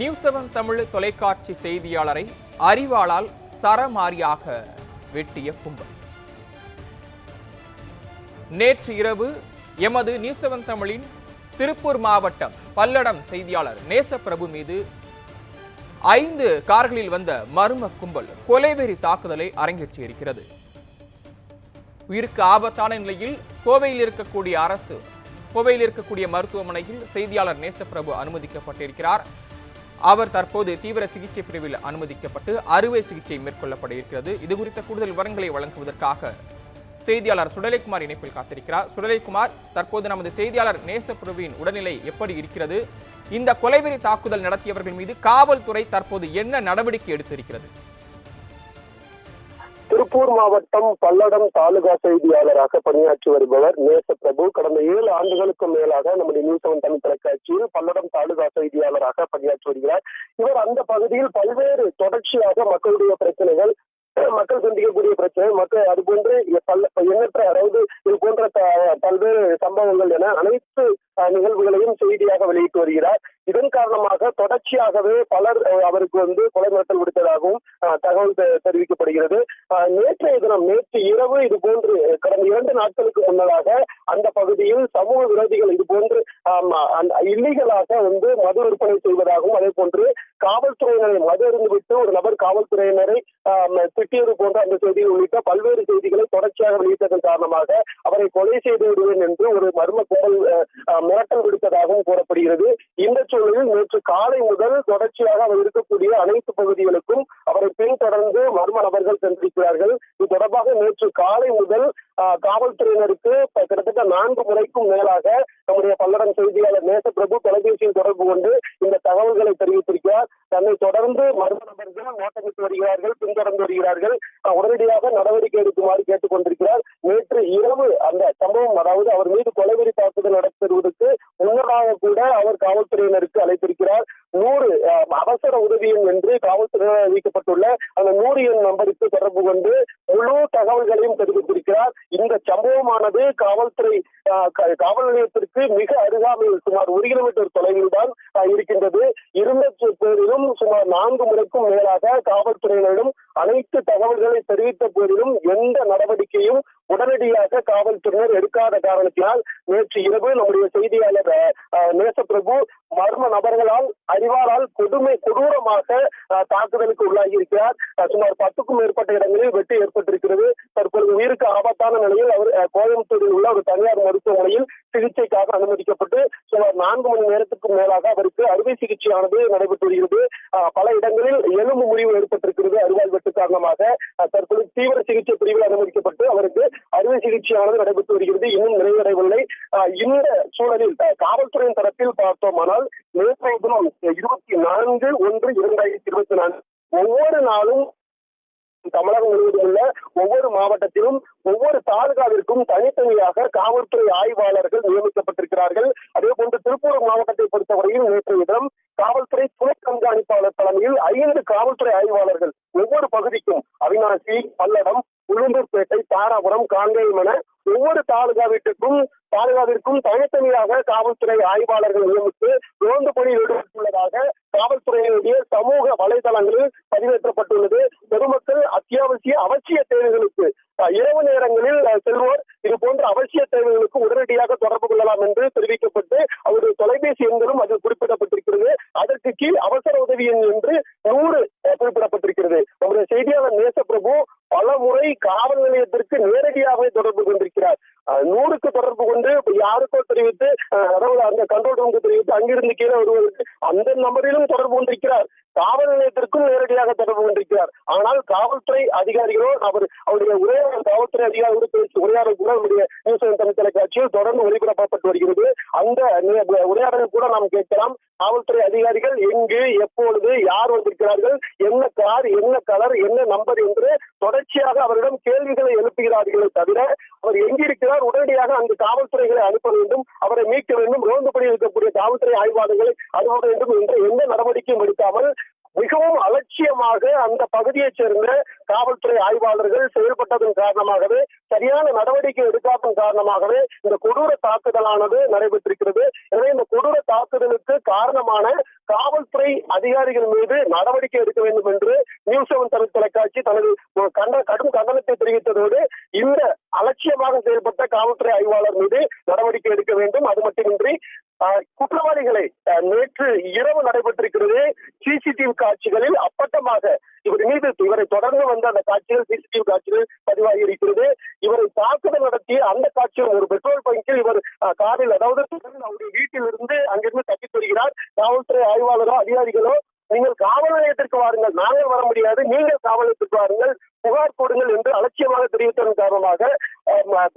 News seven Tamil தொலைக்காட்சி செய்தியாளரை அறிவாளால் சரமாரியாக வெட்டிய கும்பல். நேற்று இரவு எமது நியூஸ் செவன் தமிழின் திருப்பூர் மாவட்டம் பல்லடம் செய்தியாளர் நேசப்பிரபு மீது ஐந்து கார்களில் வந்த மர்ம கும்பல் கொலைவெறி தாக்குதலை அரங்கேற்றியிருக்கிறது உயிருக்கு ஆபத்தான நிலையில் கோவையில் இருக்கக்கூடிய அரசு கோவையில் இருக்கக்கூடிய மருத்துவமனையில் செய்தியாளர் நேசப்பிரபு அனுமதிக்கப்பட்டிருக்கிறார். அவர் தற்போது தீவிர சிகிச்சை பிரிவில் அனுமதிக்கப்பட்டு அறுவை சிகிச்சை மேற்கொள்ளப்பட இருக்கிறது. இது குறித்த கூடுதல் விவரங்களை வழங்குவதற்காக செய்தியாளர் சுடலைக்குமார் இணைப்பில் காத்திருக்கிறார். சுடலைக்குமார் தற்போது நமது செய்தியாளர் நேசப்பிரபுவின் உடல்நிலை எப்படி இருக்கிறது? இந்த கொலைவெறி தாக்குதல் நடத்தியவர்கள் மீது காவல்துறை தற்போது என்ன நடவடிக்கை எடுத்திருக்கிறது? திருப்பூர் மாவட்டம் பல்லடம் தாலுகா செய்தியாளராக பணியாற்றி வருபவர் பிரபு கடந்த ஏழு ஆண்டுகளுக்கும் மேலாக நம்முடைய நியூஸ் செவன் தமிழ் தொலைக்காட்சியில் பல்லடம் தாலுகா செய்தியாளராக பணியாற்றி வருகிறார். இவர் அந்த பகுதியில் பல்வேறு தொடர்ச்சியாக மக்களுடைய பிரச்சனைகள் மக்கள் சந்திக்கக்கூடிய பிரச்சனை மக்கள் அது போன்று எண்ணற்ற அதாவது இது போன்ற பல்வேறு சம்பவங்கள் என அனைத்து நிகழ்வுகளையும் செய்தியாக வெளியிட்டு வருகிறார். இதன் காரணமாக தொடர்ச்சியாகவே பலர் அவருக்கு வந்து கொலை மிரட்டல் விடுத்ததாகவும் அஹ், தகவல் தெரிவிக்கப்படுகிறது. நேற்றைய தினம் நேற்று இரவு இது போன்று கடந்த இரண்டு நாட்களுக்கு முன்னதாக அந்த பகுதியில் சமூக விரோதிகள் இது போன்று இல்லீகலாக வந்து மது விற்பனை செய்வதாகவும் அதே போன்று காவல்துறையினரை மது அருந்துவிட்டு ஒரு நபர் காவல்துறையினரை திட்டியது போன்ற அந்த செய்தி உள்ளிட்ட பல்வேறு செய்திகளை தொடர்ச்சியாக வெளியிட்டதன் காரணமாக அவரை கொலை செய்து விடுவேன் என்று ஒரு மர்ம கும்பல் மிரட்டல் விடுத்ததாகவும் கூறப்படுகிறது. இந்த சூழலில் நேற்று காலை முதல் தொடர்ச்சியாக அவர் இருக்கக்கூடிய அனைத்து பகுதிகளுக்கும் அவரை பின்தொடர்ந்து மர்ம நபர்கள் சென்றிருக்கிறார்கள். இது தொடர்பாக நேற்று காலை முதல் காவல்துறையினருக்கு கிட்டத்தட்ட நான்கு முறைக்கும் மேலாக நம்முடைய பல்லடம் செய்தியாளர் நேசப்பிரபு தொலைபேசியில் தொடர்பு கொண்டு இந்த தகவல்களை தெரிவித்திருக்கிறார். தன்னை தொடர்ந்து மர்ம நபர்கள் ஓட்டமிட்டு வருகிறார்கள் பின்தொடர்ந்து வருகிறார்கள். உடனடியாக நடவடிக்கை எடுக்குமாறு கேட்டுக் கொண்டிருக்கிறார் நேற்று இரவு அந்த சம்பவம் அதாவது அவர் மீது கொலைவெறி தாக்குதல் நடத்துவதற்கு முன்னதாக கூட அவர் காவல்துறையினருக்கு அழைத்திருக்கிறார். நூறு அவசர உதவியும் என்று காவல்துறையினர் அறிவிக்கப்பட்டுள்ள அந்த நூறு எண் நம்பருக்கு தொடர்பு கொண்டு முழு தகவல்களையும் தெரிவித்திருக்கிறார். இந்த சம்பவமானது காவல்துறை ஆஹ், க- காவல் நிலையத்திற்கு மிக அருகாமையில் சுமார் ஒரு கிலோமீட்டர் தொலைவில் தான் இருக்கின்றது. இருந்த பேரிலும் சுமார் நான்கு முறைக்கும் மேலாக காவல்துறையினரிடம் அனைத்து தகவல்களை தெரிவித்த போதிலும் எந்த நடவடிக்கையும் உடனடியாக காவல்துறையினர் எடுக்காத காரணத்தினால் நேற்று இரவு நம்முடைய செய்தியாளர் நேசப்பிரபு மர்ம நபர்களால் அறிவாளால் கொடுமை கொடூரமாக அஹ், தாக்குதலுக்கு உள்ளாகி இருக்கிறார் சுமார் பத்துக்கும் மேற்பட்ட இடங்களில் வெட்டு ஏற்பட்டிருக்கிறது. தற்பொழுது உயிருக்கு ஆபத்தான நிலையில் அவர் கோயம்புத்தூரில் உள்ள ஒரு தனியார் மருத்துவமனையில் சிகிச்சைக்காக அனுமதிக்கப்பட்டு சுமார் நான்கு மணி நேரத்துக்கு மேலாக அவருக்கு அறுவை சிகிச்சையானது நடைபெற்று வருகிறது. பல இடங்களில் எலும்பு முறிவு ஏற்பட்டிருக்கிறது. அறுவாள் வெட்டு காரணமாக தற்போது தற்பொழுது தீவிர சிகிச்சை பிரிவில் அனுமதிக்கப்பட்டு அவருக்கு அறுவை சிகிச்சையானது நடைபெற்று வருகிறது. இன்னும் நிறைவடையவில்லை. இந்த சூழலில் காவல்துறையின் தரப்பில் பார்த்தோமானால் நேற்றைய தினம் இருபத்தி நான்கு ஒன்று இரண்டாயிரத்தி இருபத்தி நான்கு ஒவ்வொரு நாளும் தமிழகம் முழுவதும் உள்ள ஒவ்வொரு மாவட்டத்திலும் ஒவ்வொரு தாலுகாவிற்கும் தனித்தனியாக காவல்துறை ஆய்வாளர்கள் நியமிக்கப்பட்டிருக்கிறார்கள். அதே போன்று திருப்பூர் மாவட்டத்தை பொறுத்தவரையில் நேற்று தினம் காவல்துறை துணை கண்காணிப்பாளர் தலைமையில் ஐந்து காவல்துறை ஆய்வாளர்கள் ஒவ்வொரு பகுதிக்கும் அவினாசி பல்லடம் உளுந்தூர்பேட்டை தாராபுரம் காங்கேயம் என ஒவ்வொரு தாலுகா வீட்டுக்கும் தாலுகாவிற்கும் தனித்தனியாக காவல்துறை ஆய்வாளர்கள் நியமித்து ரோந்து பணி ஈடுபட்டுள்ளதாக காவல்துறையினுடைய சமூக வலைதளங்களில் பதிவேற்றப்பட்டுள்ளது. பொதுமக்கள் அத்தியாவசிய அவசிய தேவைகளுக்கு இரவு நேரங்களில் செல்வோர் இது போன்ற அவசிய தேவைகளுக்கு உடனடியாக தொடர்பு கொள்ளலாம் என்று தெரிவிக்கப்பட்டு அவருடைய தொலைபேசி எண்களும் அதில் குறிப்பிடப்பட்டிருக்கிறது. அதற்கு கீழ் அவசர உதவி எண் என்று நூறு குறிப்பிடப்பட்டிருக்கிறது. நம்முடைய செய்தியாளர் நேசப்பிரபு பல முறை காவல் நிலையத்திற்கு நேரடியாகவே தொடர்பு கொண்டிருக்கிறார். நூறுக்கு தொடர்பு கொண்டு யாருக்கோ தெரிவித்து அதாவது அந்த கண்ட்ரோல் ரூமுக்கு தெரிவித்து அங்கிருந்து கீழே வருவதற்கு அந்த நம்பரிலும் தொடர்பு கொண்டிருக்கிறார். காவல் நிலையத்திற்கும் நேரடியாக தொடர்பு கொண்டிருக்கிறார். ஆனால் காவல்துறை அதிகாரிகளோ அவர் அவருடைய உரையாடல் காவல்துறை அதிகாரிகளுக்கு உரையாடல் கூட நம்முடைய நியூஸ் தமிழ் தொலைக்காட்சியில் தொடர்ந்து ஒளிபரப்பப்பட்டு வருகிறது. அந்த உரையாடல் கூட நாம் கேட்கலாம். காவல்துறை அதிகாரிகள் எங்கு எப்பொழுது யார் வந்திருக்கிறார்கள் என்ன கார் என்ன கலர் என்ன நம்பர் என்று தொடர்ச்சியாக அவரிடம் கேள்விகளை எழுப்புகிறார்களே தவிர அவர் எங்கிருக்கிறார் உடனடியாக அந்த காவல்துறைகளை அனுப்ப வேண்டும் அவரை மீட்க வேண்டும். ரோந்து பணியில் இருக்கக்கூடிய காவல்துறை ஆய்வாளர்களை அனுப்ப வேண்டும் என்ற எந்த நடவடிக்கையும் எடுக்காமல் மிகவும் அலட்சியமாக அந்த பகுதியைச் சேர்ந்த காவல்துறை ஆய்வாளர்கள் செயல்பட்டதன் காரணமாகவே சரியான நடவடிக்கை எடுக்காததன் காரணமாகவே இந்த கொடூர தாக்குதலானது நடைபெற்றிருக்கிறது. எனவே இந்த கொடூர தாக்குதலுக்கு காரணமான காவல்துறை அதிகாரிகள் மீது நடவடிக்கை எடுக்க வேண்டும் என்று நியூஸ் செவன் தமிழ் தொலைக்காட்சி தனது கண்ட கடும் கண்டனத்தை தெரிவித்ததோடு இந்த அலட்சியமாக செயல்பட்ட காவல்துறை ஆய்வாளர் மீது நடவடிக்கை எடுக்க வேண்டும். அது மட்டுமின்றி குற்றவாளிகளை நேற்று இரவு நடைபெற்றிருக்கிறது சிசிடிவி காட்சிகளில் அப்பட்டமாக இவர் மீது இவரை தொடர்ந்து வந்த அந்த காட்சிகள் சிசிடிவி காட்சிகள் பதிவாகி இருக்கிறது இவரை தாக்குதல் நடத்திய அந்த காட்சியில் ஒரு பெட்ரோல் பங்கில் இவர் காரில் அதாவது அவருடைய வீட்டில் இருந்து அங்கிருந்து தப்பித் வருகிறார் காவல்துறை ஆய்வாளரோ அதிகாரிகளோ நீங்கள் காவல் நிலையத்திற்கு வாருங்கள். நாங்கள் வர முடியாது. நீங்கள் காவல் நிலையத்திற்கு வாருங்கள். புகார் கொடுங்கள் என்று அலட்சியமாக தெரிவித்ததன் காரணமாக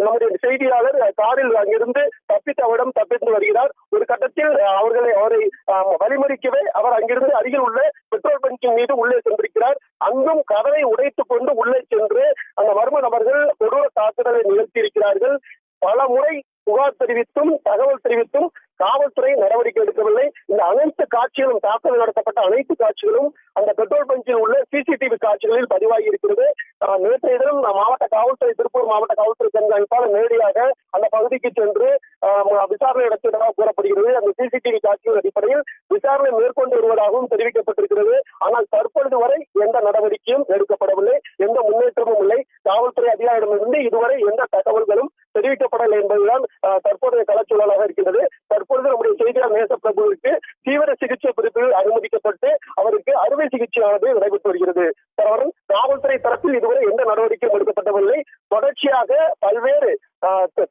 நம்முடைய செய்தியாளர் காரில் அங்கிருந்து தப்பித்தவரிடம் தப்பித்து வருகிறார். ஒரு கட்டத்தில் அவர்களை அவரை வழிமறிக்கவே அவர் அங்கிருந்து அருகில் உள்ள பெட்ரோல் பங்கின் மீது உள்ளே சென்றிருக்கிறார். அங்கும் கதவை உடைத்துக் கொண்டு உள்ளே சென்று அந்த மர்ம நபர்கள் கொடூர தாக்குதலை நிகழ்த்தியிருக்கிறார்கள். பல முறை புகார் தெரிவித்தும் தகவல் தெரிவித்தும் காவல்துறை நடவடிக்கை எடுக்கவில்லை. இந்த அனைத்து காட்சிகளும் தாக்குதல் நடத்தப்பட்ட அனைத்து காட்சிகளும் அந்த பெட்ரோல் பஞ்சில் உள்ள சிசிடிவி காட்சிகளில் பதிவாகி இருக்கிறது. நேற்றைய தினம் மாவட்ட காவல்துறை திருப்பூர் மாவட்ட காவல்துறை கண்காணிப்பாளர் நேரடியாக அந்த பகுதிக்கு சென்று விசாரணை நடத்தியதாக கூறப்படுகிறது. அந்த சிசிடிவி காட்சிகள் அடிப்படையில் விசாரணை மேற்கொண்டு வருவதாகவும் தெரிவிக்கப்பட்டிருக்கிறது. ஆனால் தற்பொழுது வரை எந்த நடவடிக்கையும் எடுக்கப்படவில்லை. எந்த முன்னேற்றமும் இல்லை. காவல்துறை அதிகாரிடமிருந்து இதுவரை எந்த தகவல்களும் தெரிவிக்கப்படவில்லை என்பதுதான் தற்போதைய களச்சூழலாக இருக்கின்றது. தற்பொழுது நம்முடைய செய்தியாளர் நேசப்பிரபுவிற்கு தீவிர சிகிச்சை பிரிவில் அனுமதிக்கப்பட்டு அவருக்கு அறுவை சிகிச்சையானது நடைபெற்று வருகிறது. தவறு காவல்துறை தரப்பில் இதுவரை எந்த நடவடிக்கையும் எடுக்கப்படவில்லை. தொடர்ச்சியாக பல்வேறு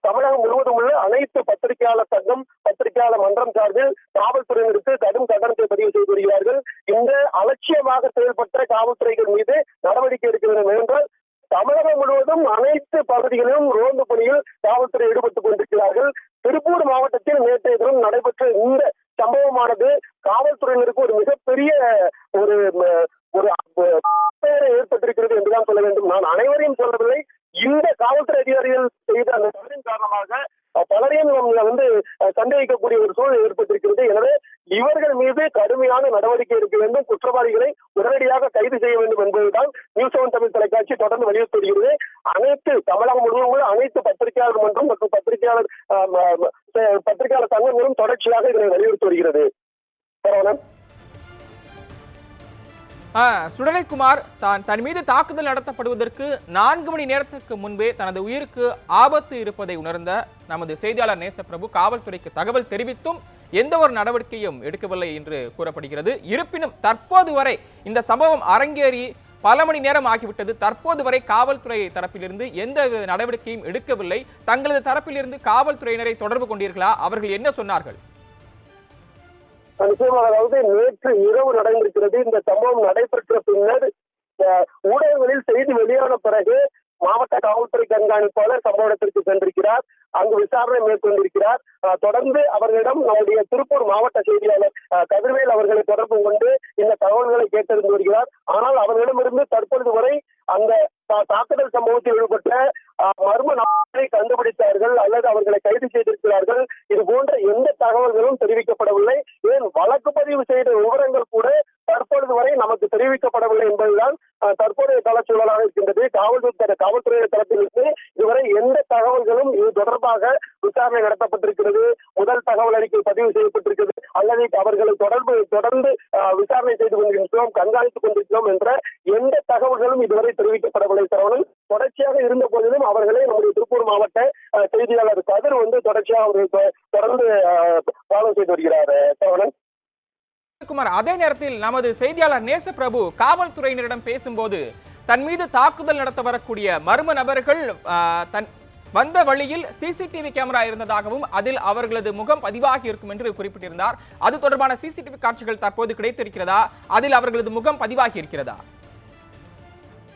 தமிழகம் முழுவதும் உள்ள அனைத்து பத்திரிகையாளர் சங்கம் பத்திரிகையாளர் மன்றம் சார்பில் காவல்துறையினருக்கு கடும் கண்டனத்தை பதிவு செய்து வருகிறார்கள். இந்த அலட்சியமாக செயல்பட்ட காவல்துறைகள் மீது நடவடிக்கை எடுக்க வேண்டும் என்றால் தமிழகம் முழுவதும் அனைத்து பகுதிகளிலும் ரோந்து பணியில் காவல்துறை ஈடுபட்டுக் கொண்டிருக்கிறார்கள். திருப்பூர் மாவட்டத்தில் நேற்றைய தினம் நடைபெற்ற இந்த சம்பவமானது காவல்துறையினருக்கு ஒரு மிகப்பெரிய ஒரு ஒரு பெயரை ஏற்பட்டிருக்கிறது என்றுதான் சொல்ல வேண்டும். நான் அனைவரையும் சொல்லவில்லை. இந்த காவல்துறை அதிகாரிகள் செய்த அந்த தவறின் காரணமாக பலரையும் வந்து சந்தேகிக்கக்கூடிய ஒரு சூழல் ஏற்பட்டிருக்கிறது. எனவே மீது கடுமையான நடவடிக்கை எடுக்க வேண்டும். குற்றவாளிகளை உடனடியாக கைது செய்ய வேண்டும் என்பதுதான் நியூஸ் செவன் தமிழ் தொலைக்காட்சி தொடர்ந்து வலியுறுத்தி வருகிறது அனைத்து தமிழகம் முழுவதும் உள்ள அனைத்து பத்திரிகையாளர் மன்றம் மற்றும் பத்திரிகையாளர் பத்திரிகையாளர் சங்கங்களும் தொடர்ச்சியாக இதனை வலியுறுத்தி வருகிறது. சரவணன். சுடலைக்குமார் தான் தன் மீது தாக்குதல் நடத்தப்படுவதற்கு நான்கு மணி நேரத்திற்கு முன்பே தனது உயிருக்கு ஆபத்து இருப்பதை உணர்ந்த நமது செய்தியாளர் நேசப்பிரபு காவல்துறைக்கு தகவல் தெரிவித்தும் எந்த ஒரு நடவடிக்கையும் எடுக்கவில்லை என்று கூறப்படுகிறது. இருப்பினும் தற்போது வரை இந்த சம்பவம் அரங்கேறி பல மணி நேரம் ஆகிவிட்டது. தற்போது வரை காவல்துறை தரப்பிலிருந்து எந்த நடவடிக்கையும் எடுக்கவில்லை. தங்களது தரப்பிலிருந்து காவல்துறையினரை தொடர்பு கொண்டீர்களா? அவர்கள் என்ன சொன்னார்கள்? நிச்சயமாக அதாவது நேற்று இரவு நடந்திருக்கிறது இந்த சம்பவம் நடைபெற்ற பின்னர் ஊடகங்களில் செய்தி வெளியான பிறகு மாவட்ட காவல்துறை கண்காணிப்பாளர் சம்பவ இடத்திற்கு சென்றிருக்கிறார். அங்கு விசாரணை மேற்கொண்டிருக்கிறார். தொடர்ந்து அவர்களிடம் நம்முடைய திருப்பூர் மாவட்ட செய்தியாளர் கதிர்வேல் அவர்களை தொடர்பு கொண்டு இந்த தகவல்களை கேட்டறிந்து வருகிறார். ஆனால் அவர்களிடமிருந்து தற்பொழுது வரை அந்த தா- தாக்குதல் சம்பவத்தில் ஈடுபட்ட அஹ், மர்ம நபர்களை கண்டுபிடித்தார்கள் அல்லது அவர்களை கைது செய்திருக்கிறார்கள். இது போன்ற எந்த தகவல்களும் தெரிவிக்கப்படவில்லை. ஏன் வழக்கு பதிவு செய்த விவரங்கள் கூட தற்பொழுது வரை நமக்கு தெரிவிக்கப்படவில்லை என்பதுதான் அஹ், இருக்கின்றது. காவல்துறை காவல்துறை தரப்பிலிருந்து இதுவரை எந்த தகவல்களும் இது தொடர்பாக விசாரணை நடத்தப்பட்டிருக்கிறது. முதல் தகவல் அறிக்கை பதிவு செய்யப்பட்டிருக்கிறது. அல்லது அவர்களை தொடர்பு தொடர்ந்து விசாரணை செய்து கொண்டிருக்கிறோம் கண்காணித்துக் கொண்டிருக்கிறோம் என்ற எந்த தகவல்களும் இதுவரை தெரிவிக்கப்படவில்லை சரவணன். தொடர்ச்சியாக இருந்த போதிலும் அவர்களை நம்முடைய திருப்பூர் மாவட்ட செய்தியாளர் கதிர் வந்து தொடர்ச்சியாக அவர்கள் தொடர்ந்து ஃபாலோ செய்து வருகிறார் அஹ், சரவணன். குமார் அதே நேரத்தில் நமது செய்தியாளர் நேச பிரபு காவல்துறையினரிடம் பேசும்போது தன் மீது தாக்குதல் நடத்த வரக்கூடிய மர்ம நபர்கள் தன் வந்த வழியில் சிசிடிவி கேமரா இருந்ததாகவும் அதில் அவர்களது முகம் பதிவாகி இருக்கும் என்று குறிப்பிட்டிருந்தார். அது தொடர்பான சிசிடிவி காட்சிகள் தற்போது கிடைத்திருக்கிறதா? அதில் அவர்களது முகம் பதிவாகி இருக்கிறதா?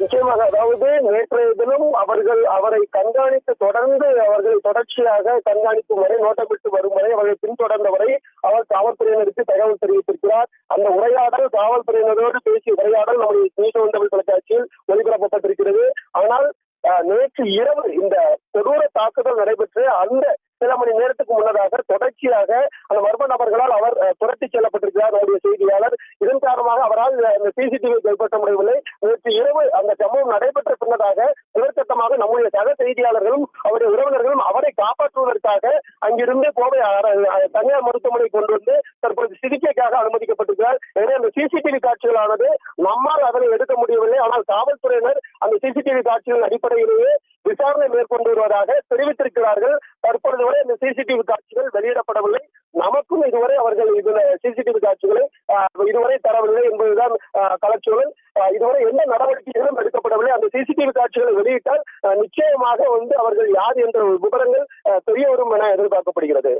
நிச்சயமாக அதாவது நேற்றைய தினம் அவர்கள் அவரை கண்காணித்து தொடர்ந்து அவர்களை தொடர்ச்சியாக கண்காணிக்கும் வரை நோட்டமிட்டு வரும் வரை அவர்களை பின்தொடர்ந்த வரை அவர் காவல்துறையினருக்கு தகவல் தெரிவித்திருக்கிறார். அந்த உரையாடல் காவல்துறையினரோடு பேசிய உரையாடல் நம்முடைய நியூஸ் ஒன்றல் தொலைக்காட்சியில் ஒளிபரப்பப்பட்டிருக்கிறது. ஆனால் நேற்று இரவு இந்த கொடூர தாக்குதல் நடைபெற்று அந்த மணி நேரத்துக்கு முன்னதாக தொடர்ச்சியாக அந்த மர்ம நபர்களால் அவர் அஹ், செல்லப்பட்டிருக்கிறார் அவருடைய செய்தியாளர். இதன் காரணமாக அவரால் அந்த சிசிடிவி கைப்பற்ற முடியவில்லை. நேற்று இரவு அந்த சம்பவம் நடைபெற்ற பின்னதாக முதற்கட்டமாக நம்முடைய சக செய்தியாளர்களும் அவருடைய உறவினர்களும் அவரை காப்பாற்றுவதற்காக அங்கிருந்து கோவை தனியார் மருத்துவமனை கொண்டு வந்து தற்போது சிகிச்சைக்காக அனுமதிக்கப்பட்டிருக்கிறார். எனவே அந்த சிசிடிவி காட்சிகளானது நம்மால் அதனை எடுக்க முடியவில்லை. ஆனால் காவல்துறையினர் அந்த சிசிடிவி காட்சிகளின் அடிப்படையிலேயே விசாரணை மேற்கொண்டு வருவதாக தெரிவித்திருக்கிறார்கள். தற்பொழுது வரை இந்த சிசிடிவி காட்சிகள் வெளியிடப்படவில்லை. நமக்கும் இதுவரை அவர்கள் இதுல சிசிடிவி காட்சிகளை இதுவரை தரவில்லை என்பதுதான் கலச்சூழல் இதுவரை எந்த நடவடிக்கைகளும் எடுக்கப்படவில்லை. அந்த சிசிடிவி காட்சிகளை வெளியிட்டால் நிச்சயமாக வந்து அவர்கள் யார் என்ற விவரங்கள் தெரிய வரும் என எதிர்பார்க்கப்படுகிறது.